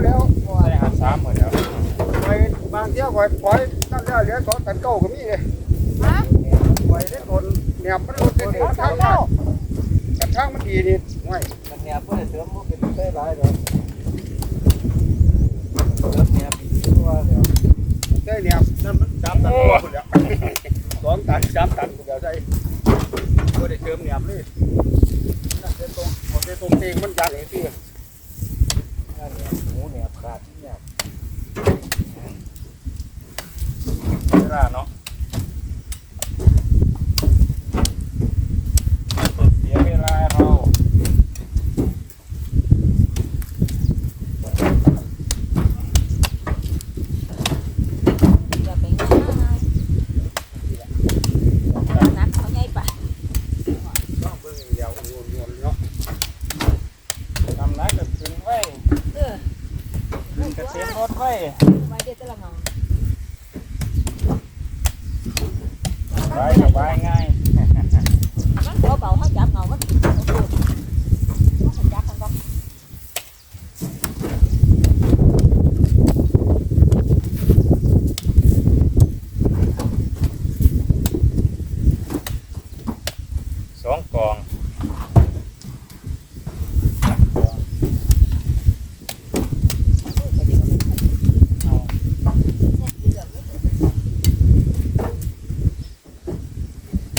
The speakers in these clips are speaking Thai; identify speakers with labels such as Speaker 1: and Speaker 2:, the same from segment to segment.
Speaker 1: ดแล้ว
Speaker 2: ไป
Speaker 3: บา
Speaker 1: งเที่ยวก่อยปล่อยนั่นแล้วเหลือสองตันเก้าก็มีเลย
Speaker 2: ฮะ
Speaker 1: ปได้ทนแหนบมันรถเด็ดทาง
Speaker 2: เก้า
Speaker 1: แต่ทางมันดีนี่ไม่
Speaker 4: มันเนี่ยเพื่อเสริมมันเป็นได้หลายดอเริมเนี่ยปีตัวเดียว
Speaker 1: ได้แหนบนั่นมันสามตันกว่าพุ่นแล้วสองตันสามตันกูเดียวได้ก็ได้เติมแหนบเลยนั่นเป็นตรงหมดเป็นตรงเตียงมันยากอย่างที่
Speaker 4: นั่นเนี่ยหมูเนี่ยขาดเนี่ย
Speaker 3: เวลาเนาะเสียเวลาเรา
Speaker 2: อย่าไปง่ายนักเขาใหญ่ไป
Speaker 1: ต้องเบิ่งเดียวโยนโยนเนาะ
Speaker 3: ทำนักก็ขึ้นไว้
Speaker 2: เออ
Speaker 3: ขึ้ ดไว้
Speaker 2: ไว้เดี๋ยวจะละเงา
Speaker 3: สบายสบายง่าย
Speaker 2: มันเบาเบาเขาจับเงามันเขาพูดเขาจับกันบ้าง
Speaker 3: สองกองเอา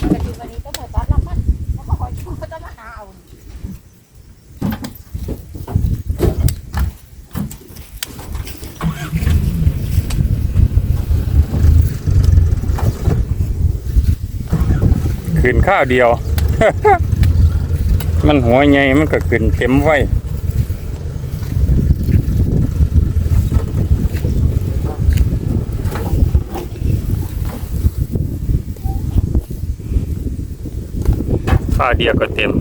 Speaker 2: แต่ทีวันนี้ก็หมดตัดแล้วมันมันก็คอยช่วยจะมาหาเอา
Speaker 3: ขึ้นข้าวเดียว มันหัวใหญ่มันก็ขึ้นเต็มไว้ข้าวเดียวก็เต็ม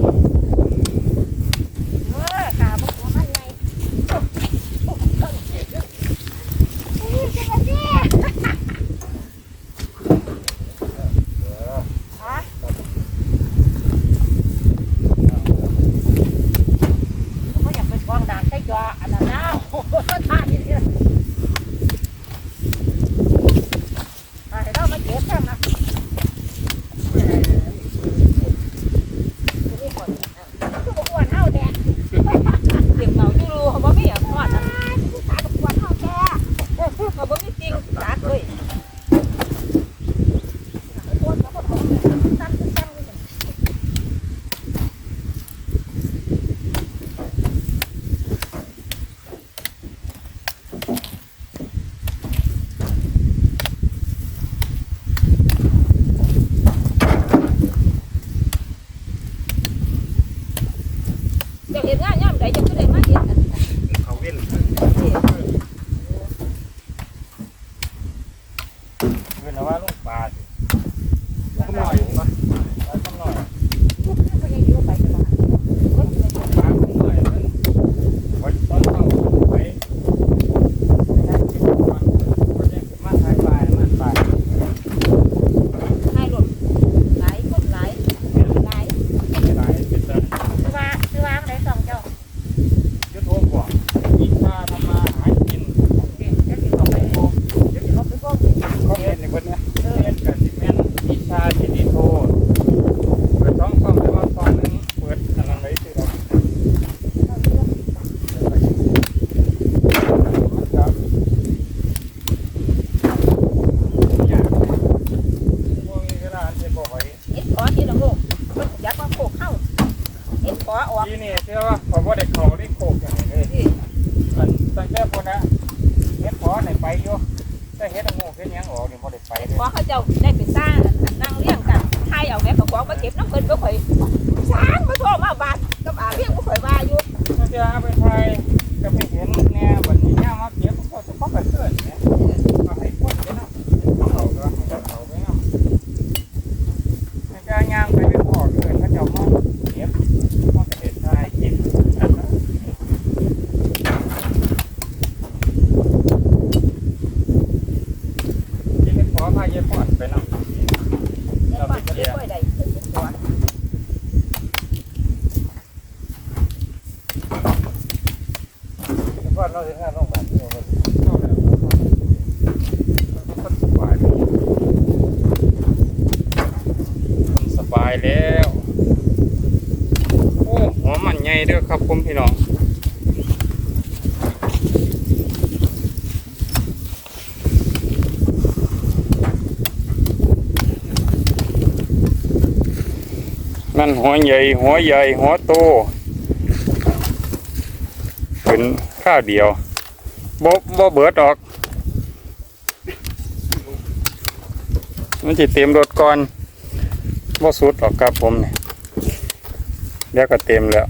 Speaker 2: บ่มีจริงตัดเลย ที่นี่เชื่อว่าผมว่าเด็กเขาได้โขกอย่างนี้เลย
Speaker 3: ตั้งแต่พวกนะเฮ็ดพอไหนไปอยู่ถ้าเฮ็ดงูเฮ็ดยังออกนี่พอได้ไปเลย
Speaker 2: พอเขาเจ้าได้ไปสร้างนั่งเลี้ยงกันทายเอาแม่กับกองมาเก็บน้ำเพิ่นก็ข่อยช้างมาทั่วมาบาดกับอาเลี้ยงก็ข่อยมาอยู่
Speaker 3: เชื่อไปทายก็ไปเห็นาย
Speaker 2: แล้
Speaker 3: ว โอ้หัวมันใหญ่เด้อครับผมพี่น้องนั่นหัวใหญ่ หัวใหญ่ หัวโตเป็นข้าวเดียวบ่บ่เบิดออก มันจะเต็มรถก่อน บ่สุดหรอกครับผมเนี่ยเดี๋ยวก็เต็มแล้ว